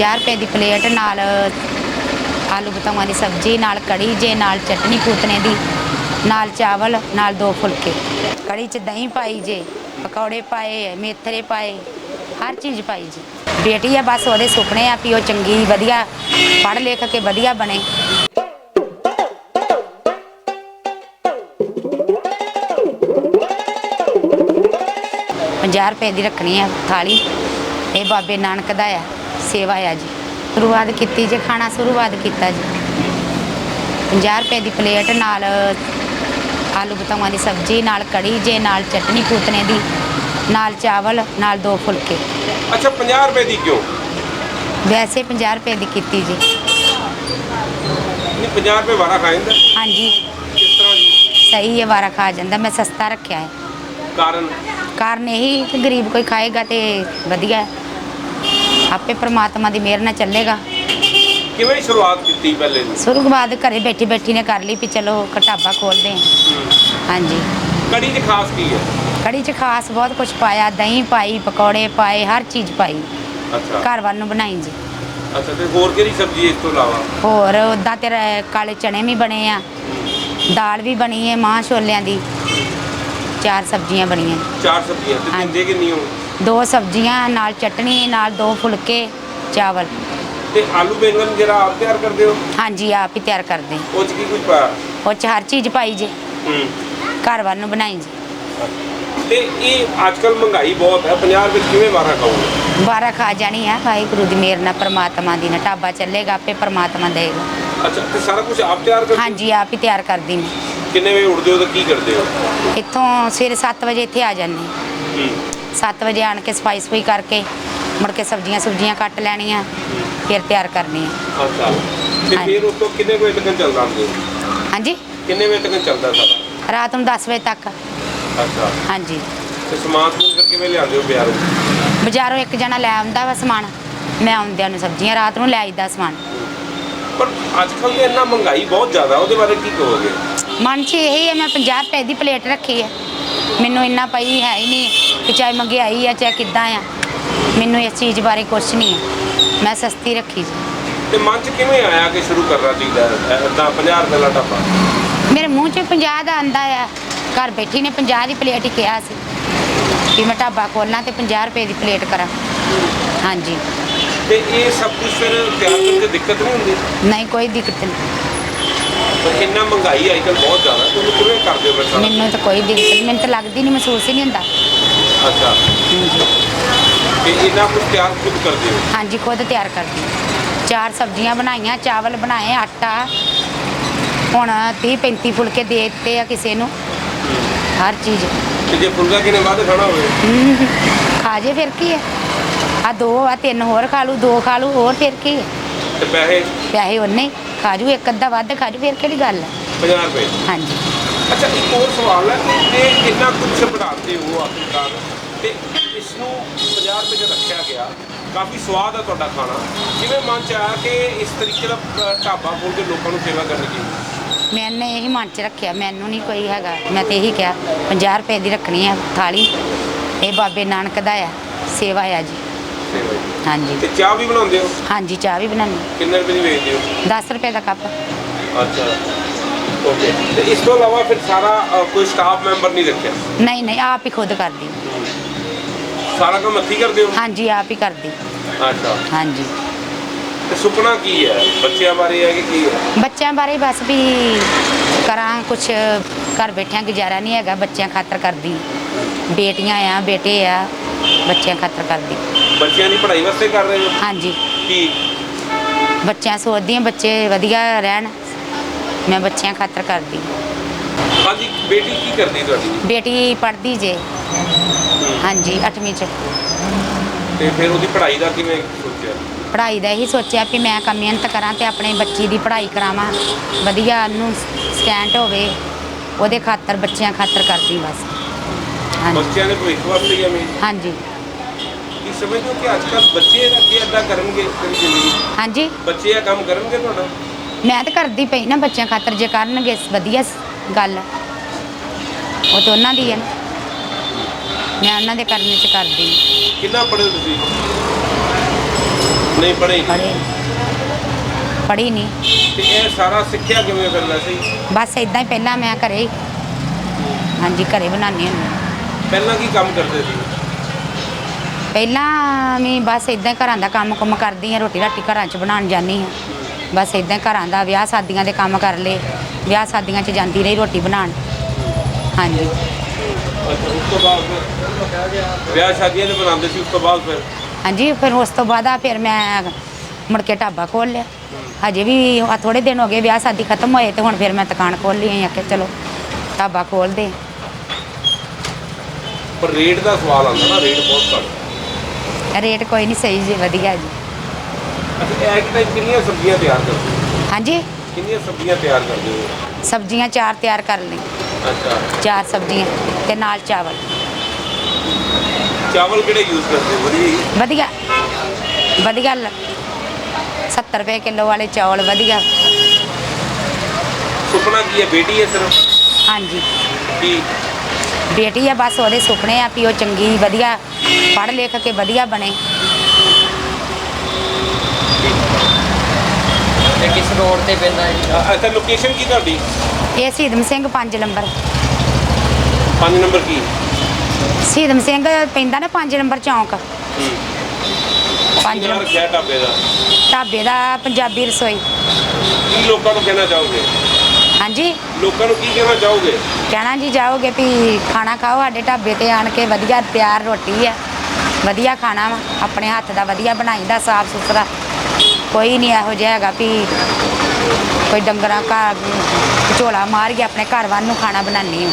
50 ਰੁਪਏ ਦੀ ਪਲੇਟ ਨਾਲ ਆਲੂ ਬਤਾਵਾਂ ਦੀ ਸਬਜ਼ੀ, ਨਾਲ ਕੜੀ ਜੇ, ਨਾਲ ਚਟਨੀ ਪੂਤਨੇ ਦੀ, ਨਾਲ ਚਾਵਲ, ਨਾਲ ਦੋ ਫੁਲਕੇ। ਕੜੀ ਚ ਦਹੀਂ ਪਾਈ ਜੇ, ਪਕੌੜੇ ਪਾਏ ਮੇਥਰੇ ਪਾਏ, ਹਰ ਚੀਜ਼ ਪਾਈ ਜੀ। ਬੇਟੀ ਆ, ਬਸ ਉਹਦੇ ਸੁਪਨੇ ਆ ਵੀ ਉਹ ਚੰਗੀ, ਵਧੀਆ ਪੜ੍ਹ ਲਿਖ ਕੇ ਵਧੀਆ ਬਣੇ। ਪੰਜਾਹ ਰੁਪਏ ਦੀ ਰੱਖਣੀ ਆ ਥਾਲੀ। ਇਹ ਬਾਬੇ ਨਾਨਕ ਦਾ ਆ। ਸੇਵਾ ਆ ਜੀ। ਸ਼ੁਰੂਆਤ ਕੀਤੀ ਜੇ ਖਾਣਾ ਸ਼ੁਰੂਆਤ ਕੀਤਾ ਜੀ। 50 ਰੁਪਏ ਦੀ ਪਲੇਟ ਨਾਲ ਆਲੂ ਬਤਾਵਾਂ ਦੀ ਸਬਜ਼ੀ ਨਾਲ ਕੜੀ ਜੇ ਨਾਲ ਚਟਨੀ ਪੂਤਨੇ ਦੀ ਨਾਲ ਚਾਵਲ ਨਾਲ ਦੋ ਫੁਲਕੇ। ਅੱਛਾ 50 ਰੁਪਏ ਦੀ ਕਿਉਂ? ਵੈਸੇ 50 ਰੁਪਏ ਦੀ ਕੀਤੀ ਜੀ। ਨਹੀਂ 50 ਰੁਪਏ ਵਾਰਾ ਖਾ ਜਾਂਦਾ। ਹਾਂਜੀ। ਕਿਸ ਤਰ੍ਹਾਂ ਜੀ? ਸਹੀ ਹੈ ਵਾਰਾ ਖਾ ਜਾਂਦਾ ਮੈਂ ਸਸਤਾ ਰੱਖਿਆ ਹੈ। ਕਾਰਨ? ਕਾਰਨ ਇਹੀ ਕਿ ਗਰੀਬ ਕੋਈ ਖਾਏਗਾ ਤੇ ਵਧੀਆ ਹੈ। ਆਪੇ ਪ੍ਰਮਾਤਮਾ ਦੀ ਮਿਹਰ ਨਾਲ ਚੱਲੇਗਾ। ਕਿਵੇਂ ਸ਼ੁਰੂਆਤ ਕੀਤੀ ਪਹਿਲੇ ਦੀ? ਸ਼ੁਰੂਆਤ ਘਰੇ ਬੈਠੀ ਬੈਠੀ ਨੇ ਕਰ ਲਈ ਵੀ ਚਲੋ ਕਟਾਬਾ ਖੋਲਦੇ ਹਾਂ। ਹਾਂਜੀ। ਕੜੀ 'ਚ ਖਾਸ ਕੀ ਹੈ? ਕੜੀ 'ਚ ਖਾਸ ਬਹੁਤ ਕੁਝ ਪਾਇਆ ਦਹੀਂ ਪਾਈ ਪਕੌੜੇ ਪਾਏ ਹਰ ਚੀਜ਼ ਪਾਈ। ਅੱਛਾ। ਘਰ ਵੱਲ ਨੂੰ ਬਣਾਈ ਜੀ। ਅੱਛਾ ਤੇ ਹੋਰ ਕਿਹੜੀ ਸਬਜ਼ੀ ਇਸ ਤੋਂ ਇਲਾਵਾ? ਹੋਰ ਉਦਾਂ ਤੇ ਰ- ਕਾਲੇ ਚਨੇ ਵੀ ਬਣੇ ਆ। ਦਾਲ ਵੀ ਬਣੀ ਹੈ ਮਾਂ ਛੋਲਿਆਂ ਦੀ। ਚਾਰ ਸਬਜ਼ੀਆਂ ਬਣੀਆਂ। ਚਾਰ ਸਬਜ਼ੀਆਂ ਤੇ ਹਾਂਜੀ। ਦਿੰਦੇ ਕਿੰਨੀ ਹੋ? ਦੋ ਸਬਜ਼ੀਆਂ ਨਾਲ ਚਟਨੀ ਨਾਲ ਦੋ ਫੁਲਕੇ ਚਾਵਲ। ਤੇ ਆਲੂ ਬੈਂਗਣ ਜਿਹੜਾ ਆਪ ਤਿਆਰ ਕਰਦੇ ਹੋ? ਹਾਂਜੀ ਆਪ ਹੀ ਤਿਆਰ ਕਰਦੇ ਹਾਂ। ਉਹ 'ਚ ਕੀ ਕੁਝ ਪਾਇਆ? ਉਹ ਚ ਹਰ ਚੀਜ਼ ਪਾਈ ਜੇ। ਹੂੰ। ਘਰ ਵੱਲ ਨੂੰ ਬਣਾਈ ਜੀ। ਤੇ ਇਹ ਅੱਜ ਕੱਲ ਮਹਿੰਗਾਈ ਬਹੁਤ ਹੈ। 50 ਰੁਪਏ 'ਚ ਕਿਵੇਂ ਵਾਰਾ ਖਾਓਗੇ? ਬਾਰਾ ਖਾ ਜਾਣੀ ਹੈ ਵਾਹਿਗੁਰੂ ਦੀ ਮਿਹਰ ਨਾਲ ਪ੍ਰਮਾਤਮਾ ਦੀ ਨਾਲ ਢਾਬਾ ਚੱਲੇਗਾ ਆਪੇ ਪ੍ਰਮਾਤਮਾ ਦੇਗਾ। ਅੱਛਾ ਤੇ ਸਾਰਾ ਕੁਝ ਆਪ ਤਿਆਰ ਕਰਦੇ ਹੋ? ਹਾਂਜੀ ਆਪ ਹੀ ਤਿਆਰ ਕਰਦੀ ਮੈਂ। ਕਿੰਨੇ ਵਜੇ ਉੱਠਦੇ ਹੋ ਤੇ ਕੀ ਕਰਦੇ ਹੋ? ਇੱਥੋਂ ਸਵੇਰੇ 7 ਵਜੇ ਇੱਥੇ ਆ ਜਾਂਦੇ ਹੂੰ। 7 ਵਜੇ ਆਣ ਕੇ ਸਫ਼ਾਈ ਸਫ਼ਾਈ ਕਰਕੇ ਮੁੜ ਕੇ ਸਬਜ਼ੀਆਂ ਸੁਬਜ਼ੀਆਂ ਕੱਟ ਲੈਣੀਆਂ ਫਿਰ ਤਿਆਰ ਕਰਨੀਆਂ ਅੱਛਾ। ਤੇ ਹਾਂਜੀ। ਫਿਰ ਉਸ ਤੋਂ ਕਿੰਨੇ ਵਜੇ ਤੱਕ ਚੱਲਦਾ ਹੁੰਦੇ ਹਾਂਜੀ? ਕਿੰਨੇ ਵਜੇ ਤੱਕ ਚੱਲਦਾ ਸਾਰਾ? ਰਾਤ ਨੂੰ 10 ਵਜੇ ਤੱਕ। ਅੱਛਾ। ਹਾਂਜੀ। ਤੇ ਸਮਾਨ ਸਮੂਨ ਫਿਰ ਕਿਵੇਂ ਲਿਆਉਂਦੇ ਹੋ ਬਾਜ਼ਾਰੋਂ? ਬਾਜ਼ਾਰੋਂ ਇੱਕ ਜਣਾ ਲੈ ਆਉਂਦਾ ਵਾ ਸਮਾਨ ਮੈਂ ਆਉਂਦਿਆਂ ਨੂੰ ਸਬਜ਼ੀਆਂ ਰਾਤ ਨੂੰ ਲੈ ਆਈਦਾ ਸਮਾਨ। ਪਰ ਅੱਜ ਕੱਲ ਤੇ ਇੰਨਾ ਮਹਿੰਗਾਈ ਬਹੁਤ ਜ਼ਿਆਦਾ ਉਹਦੇ ਬਾਰੇ ਕੀ ਕਹੋਗੇ? ਮਨ 'ਚ ਇਹੀ ਹੈ ਮੈਂ 50 ਰੁਪਏ ਦੀ ਪਲੇਟ ਰੱਖੀ ਹੈ। ਮੈਨੂੰ ਇੰਨਾ ਪਈ ਹੈ ਹੀ ਨਹੀਂ ਕਿ ਚਾਹੇ ਮਹਿੰਗਾਈ ਆ ਚਾਹੇ ਕਿੱਦਾਂ ਆ। ਮੈਨੂੰ ਇਸ ਚੀਜ਼ ਬਾਰੇ ਕੁਝ ਨਹੀਂ ਹੈ ਮੈਂ ਸਸਤੀ ਰੱਖੀ ਜੀ। ਤੇ ਮਨ 'ਚ ਕਿਵੇਂ ਆਇਆ ਕਿ ਸ਼ੁਰੂ ਕਰਨਾ ਚਾਹੀਦਾ ਹੈ? ਇਦਾਂ 50 ਰੁਪਏ ਦਾ ਢਾਬਾ ਮੇਰੇ ਮੂੰਹ 'ਚ 50 ਦਾ ਆਂਦਾ ਆ। ਘਰ ਬੈਠੀ ਨੇ 50 ਦੀ ਪਲੇਟ ਹੀ ਕਿਹਾ ਸੀ ਕਿ ਮੈਂ ਢਾਬਾ ਖੋਲਣਾ ਤੇ 50 ਰੁਪਏ ਦੀ ਪਲੇਟ ਕਰਾਂ। ਹਾਂਜੀ। ਤੇ ਇਹ ਸਭ ਕੁਝ ਫਿਰ ਤਿਆਰ ਕਰਨ 'ਚ ਦਿੱਕਤ ਨਹੀਂ ਹੁੰਦੀ? ਨਹੀਂ ਕੋਈ ਦਿੱਕਤ ਨਹੀਂ। ਪਰ ਇੰਨਾ ਮਹਿੰਗਾਈ ਅੱਜ ਕੱਲ ਬਹੁਤ ਜ਼ਿਆਦਾ ਤੁਸੀਂ ਕਿਵੇਂ ਕਰਦੇ ਹੋ ਫਿਰ ਸਾਰਾ ਮੈਨੂੰ ਤਾਂ ਕੋਈ ਦਿੱਕਤ ਨਹੀਂ ਮੈਨੂੰ ਤਾਂ ਲੱਗਦੀ ਨਹੀਂ ਮਹਿਸੂਸ ਹੀ ਨਹੀਂ ਹੁੰਦਾ। ਅੱਛਾ। ਤੇ ਇੰਨਾ ਕੁਝ ਤਿਆਰ ਖੁਦ ਕਰਦੇ ਹੋ? ਹਾਂਜੀ ਖੁਦ ਤਿਆਰ ਕਰਦੀ ਹਾਂ। ਚਾਰ ਸਬਜ਼ੀਆਂ ਬਣਾਈਆਂ ਚਾਵਲ ਬਣਾਏ ਆਟਾ ਹੁਣ 30 35 ਫੁਲਕੇ ਦੇ ਦਿੱਤੇ ਆ ਕਿਸੇ ਨੂੰ। ਹਰ ਚੀਜ਼। ਤੇ ਜੇ ਫੁਲਕਾ ਕਿਨੇ ਵੱਧ ਖਾਣਾ ਹੋਵੇ? ਹਮ, ਖਾ ਜੇ ਫਿਰ ਕੀ ਹੈ ਆ ਦੋ ਆ ਤਿੰਨ ਹੋਰ ਖਾ ਲੂ ਦੋ ਖਾ ਲੂ ਹੋਰ ਫਿਰ ਕੀ ਹੈ ਤੇ ਪੈਸੇ? ਪੈਸੇ ਉਹਨੇ ਹੀ। ਖਾ ਜੂ ਇੱਕ ਅੱਧਾ ਵੱਧ ਖਾ ਜੂ ਫਿਰ ਕਿਹੜੀ ਗੱਲ ਹੈ 50 ਰੁਪਏ। ਹਾਂਜੀ। ਅੱਛਾ ਇੱਕ ਹੋਰ ਸਵਾਲ ਹੈ ਕਿ ਇਹ ਇੰਨਾ ਕੁਝ ਬਣਾਉਂਦੇ ਹੋ ਆਖਿਰਕਾਰ? ਤੇ ਇਸ ਨੂੰ 50 ਰੁਪਏ 'ਚ ਰੱਖਿਆ ਗਿਆ ਕਾਫੀ ਸਵਾਦ ਹੈ ਤੁਹਾਡਾ ਖਾਣਾ। ਕਿਵੇਂ ਮਨ ਚ ਆਇਆ ਕਿ ਇਸ ਤਰੀਕੇ ਦਾ ਢਾਬਾ ਖੋਲ ਕੇ ਲੋਕਾਂ ਨੂੰ ਸੇਵਾ ਕਰਨੀ ਚਾਹੀਦੀ ਮੈਨੇ ਇਹੀ ਮਨ 'ਚ ਰੱਖਿਆ ਮੈਨੂੰ ਨਹੀਂ ਕੋਈ ਹੈਗਾ। ਮੈਂ ਤੇ ਇਹੀ ਕਿਹਾ 50 ਰੁਪਏ ਦੀ ਰੱਖਣੀ ਆ ਥਾਲੀ। ਇਹ ਬਾਬੇ ਨਾਨਕ ਦਾ ਆ ਸੇਵਾ ਆ ਜੀ। ਸੇਵਾ ਜੀ। ਹਾਂਜੀ। ਤੇ ਚਾਹ ਵੀ ਬਣਾਉਂਦੇ ਹੋ? ਹਾਂਜੀ ਚਾਹ ਵੀ ਬਣਾਉਣੀ ਕਿੰਨੇ ਰੁਪਏ ਦੀ ਵੇਚਦੇ ਹੋ? 10 ਰੁਪਏ ਦਾ ਕੱਪ। ਅੱਛਾ। ਓਕੇ। ਤੇ ਇਸ ਤੋਂ ਇਲਾਵਾ ਫਿਰ ਸਾਰਾ ਅ, ਕੋਈ ਸਟਾਫ ਮੈਂਬਰ ਨਹੀਂ ਰੱਖਿਆ? ਨਹੀਂ ਨਹੀਂ ਆਪ ਹੀ ਖੁਦ ਕਰਦੀ। ਸਾਰਾ ਕੰਮ ਹੱਥੀਂ ਕਰਦੇ ਹੋ? ਹਾਂਜੀ ਆਪ ਹੀ ਕਰਦੀ। ਅੱਛਾ। ਹਾਂਜੀ। ਤੇ ਸੁਪਨਾ ਕੀ ਹੈ? ਬੱਚਿਆਂ ਬਾਰੇ ਹੈ ਕਿ ਕੀ ਹੈ? ਬੱਚਿਆਂ ਬਾਰੇ ਬਸ ਵੀ ਕਰਾਂ ਕੁਛ ਘਰ ਬੈਠਿਆਂ ਗੁਜ਼ਾਰਾ ਨਹੀਂ ਹੈਗਾ ਬੱਚਿਆਂ ਖਾਤਰ ਕਰਦੀ। ਬੇਟੀਆਂ ਆ ਬੇਟੇ ਆ ਬੱਚਿਆਂ ਖਾਤਰ ਕਰਦੀ। ਬੱਚਿਆਂ ਦੀ ਪੜ੍ਹਾਈ ਵਾਸਤੇ ਕਰ ਰਹੇ ਹੋ? ਹਾਂਜੀ। ਕੀ? ਬੱਚਿਆਂ ਸੋਚਦੀ ਹਾਂ ਬੱਚੇ ਵਧੀਆ ਰਹਿਣ। ਮੈਂ ਬੱਚਿਆਂ ਖਾਤਰ ਕਰਦੀ ਹਾਂਜੀ ਬੇਟੀ ਕੀ ਕਰਦੀ ਤੁਹਾਡੀ? ਬੇਟੀ ਪੜ੍ਹਦੀ ਜੇ। ਹਾਂਜੀ 8ਵੀਂ ਚ। ਤੇ ਫਿਰ ਉਹਦੀ ਪੜ੍ਹਾਈ ਦਾ ਕਿਵੇਂ ਸੋਚਿਆ? ਪੜ੍ਹਾਈ ਦਾ ਇਹੀ ਸੋਚਿਆ ਕਿ ਮੈਂ ਕੰਮ ਮਿਹਨਤ ਕਰਾਂ ਤੇ ਆਪਣੇ ਬੱਚੀ ਦੀ ਪੜ੍ਹਾਈ ਕਰਾਵਾਂ। ਵਧੀਆ ਨੂੰ ਸਟੈਂਡ ਹੋਵੇ ਉਹਦੇ ਖਾਤਰ ਬੱਚਿਆਂ ਖਾਤਰ ਕਰਦੀ ਬਸ। ਹਾਂਜੀ। ਬੱਚਿਆਂ ਦੇ ਭਵਿੱਖ ਵਾਸਤੇ ਹੀ ਐਵੇਂ ਹਾਂਜੀ। ਕੀ ਸਮਝਦੇ ਹੋ ਕਿ ਅੱਜ ਕੱਲ ਬੱਚੇ ਅੱਗੇ ਏਦਾਂ ਕਰਨਗੇ ਤੇਰੀ ਜ਼ਿੰਦਗੀ? ਹਾਂਜੀ। ਬੱਚੇ ਇਹ ਕੰਮ ਕਰਨਗੇ ਤੁਹਾਡਾ? ਮੈਂ ਤਾਂ ਕਰਦੀ ਪਈ ਨਾ ਬੱਚਿਆਂ ਖਾਤਰ ਜੇ ਕਰਨਗੇ ਵਧੀਆ ਸ- ਗੱਲ। ਆ। ਉਹ ਤਾਂ ਉਹਨਾਂ ਦੀ ਹੈ ਨਾ ਮੈਂ ਉਹਨਾਂ ਦੇ ਕਰਨ ਚ ਕਰਦੀ। ਕਿੰਨਾ ਪੜ੍ਹੇ ਹੋ ਤੁਸੀਂ? ਨਹੀਂ ਪੜ੍ਹੇ ਪੜ੍ਹੇ ਪੜ੍ਹੀ ਨਹੀਂ ਤੇ ਇਹ ਸਾਰਾ ਸਿੱਖਿਆ ਕਿਵੇਂ ਕਰਨਾ ਸੀ? ਬਸ ਇਦਾਂ ਹੀ ਪਹਿਲਾਂ ਮੈਂ ਘਰੇ ਹਾਂਜੀ ਘਰੇ ਬਣਾਉਂਦੀ ਹੁੰਦੀ ਹਾਂ। ਪਹਿਲਾਂ ਕੀ ਕੰਮ ਕਰਦੇ ਸੀ? ਪਹਿਲਾਂ ਵੀ ਬਸ ਇਦਾਂ ਘਰਾਂ ਦਾ ਕੰਮ ਕੁਮ ਕਰਦੀ ਹਾਂ ਰੋਟੀ ਰਾਟੀ ਘਰਾਂ 'ਚ ਬਣਾਉਣ ਜਾਂਦੀ ਹਾਂ। ਬਸ ਇਦਾਂ ਘਰਾਂ ਦਾ ਵਿਆਹ ਸ਼ਾਦੀਆਂ ਦੇ ਕੰਮ ਕਰ ਲਏ ਵਿਆਹ ਸ਼ਾਦੀਆਂ 'ਚ ਜਾਂਦੀ ਰਹੀ ਰੋਟੀ ਬਣਾਉਣ। ਹਾਂਜੀ। ਅੱਛਾ ਉਸ ਤੋਂ ਬਾਅਦ ਫਿਰ ਵਿਆਹ ਸ਼ਾਦੀਆਂ ਦੇ ਬਣਾਉਂਦੇ ਸੀ ਉਸ ਤੋਂ ਬਾਅਦ ਫਿਰ? ਹਾਂਜੀ ਫਿਰ ਉਸ ਤੋਂ ਬਾਅਦ ਆ ਫਿਰ ਮੈਂ ਮੁੜ ਕੇ ਢਾਬਾ ਖੋਲ ਲਿਆ। ਹਜੇ ਵੀ ਆ ਥੋੜੇ ਦਿਨ ਹੋ ਗਏ ਵਿਆਹ ਸ਼ਾਦੀ ਖਤਮ ਹੋਏ ਤੇ ਹੁਣ ਫਿਰ ਮੈਂ ਦੁਕਾਨ ਖੋਲ ਲਈ ਆ ਕਿ ਚਲੋ ਢਾਬਾ ਖੋਲਦੇ ਪਰ ਰੇਟ ਦਾ ਸਵਾਲ ਆਉਂਦਾ ਨਾ ਰੇਟ ਬਹੁਤ ਘੱਟ। ਰੇਟ ਕੋਈ ਨਹੀਂ ਸਹੀ ਜੀ ਵਧੀਆ ਜੀ। ਅੱਛਾ ਇੱਕ ਟਾਈਮ ਕਿੰਨੀਆਂ ਸਬਜ਼ੀਆਂ ਤਿਆਰ ਕਰਦੇ ਹੋ? ਹਾਂਜੀ? ਕਿੰਨੀਆਂ ਸਬਜ਼ੀਆਂ ਤਿਆਰ ਕਰਦੇ ਹੋ? ਸਬਜ਼ੀਆਂ ਚਾਰ ਤਿਆਰ ਕਰ ਲਈ ਅੱਛਾ। ਚਾਰ ਸਬਜ਼ੀਆਂ ਤੇ ਨਾਲ ਚਾਵਲ। ਚਾਵਲ ਕਿਹੜੇ ਯੂਜ਼ ਕਰਦੇ ਹੋ? ਵਧੀਆ? ਵਧੀਆ। ਵਧੀਆ ਲ- 70 ਰੁਪਏ ਕਿਲੋ ਵਾਲੇ ਚੌਲ ਵਧੀਆ। ਸੁਪਨਾ ਕੀ ਹੈ? ਬੇਟੀ ਹੈ ਸਿਰਫ? ਹਾਂਜੀ। ਕੀ ਬੇਟੀ ਆ ਬਸ ਉਹਦੇ ਸੁਪਨੇ ਆ ਵੀ ਉਹ ਚੰਗੀ ਵਧੀਆ ਪੜ੍ਹ ਲਿਖ ਕੇ ਵਧੀਆ ਬਣੇ। ਤੇ ਕਿਸ ਰੋਡ ਤੇ ਪੈਂਦਾ ਹੈ ਅ- ਅੱਛਾ ਲੋਕੇਸ਼ਨ ਕੀ ਤੁਹਾਡੀ? ਇਹ ਸ਼ਹੀਦਮ ਸਿੰਘ 5 ਨੰਬਰ। 5 ਨੰਬਰ ਕੀ? ਸ਼ਹੀਦਮ ਸਿੰਘ ਪੈਂਦਾ ਨਾ 5 ਨੰਬਰ ਚੌਂਕ। ਹੂੰ। 5 ਨਾਮ ਨੰਬਰ ਰੱਖਿਆ ਢਾਬੇ ਦਾ? ਢਾਬੇ ਦਾ ਪੰਜਾਬੀ ਰਸੋਈ। ਕੀ ਲੋਕਾਂ ਨੂੰ ਕਹਿਣਾ ਚਾਹੋਗੇ? ਹਾਂਜੀ। ਲੋਕਾਂ ਨੂੰ ਕੀ ਕਹਿਣਾ ਚਾਹੋਗੇ? ਕਹਿਣਾ ਜੀ ਜਾਓਗੇ ਵੀ ਖਾਣਾ ਖਾਓ ਸਾਡੇ ਢਾਬੇ ਤੇ ਆਣ ਕੇ ਵਧੀਆ ਤਿਆਰ ਰੋਟੀ ਆ। ਵਧੀਆ ਖਾਣਾ ਵਾ ਆਪਣੇ ਹੱਥ ਦਾ ਵਧੀਆ ਬਣਾਈਦਾ ਸਾਫ਼ ਸੁਥਰਾ ਕੋਈ ਨਹੀਂ ਇਹੋ ਜਿਹਾ ਹੈਗਾ ਵੀ ਕੋਈ ਡੰਗਰਾਂ ਘਰ ਝੋਲਾ ਮਾਰ ਕੇ ਆਪਣੇ ਘਰ ਵੱਲ ਨੂੰ ਖਾਣਾ ਬਣਾਉਂਦੀ ਹਾਂ।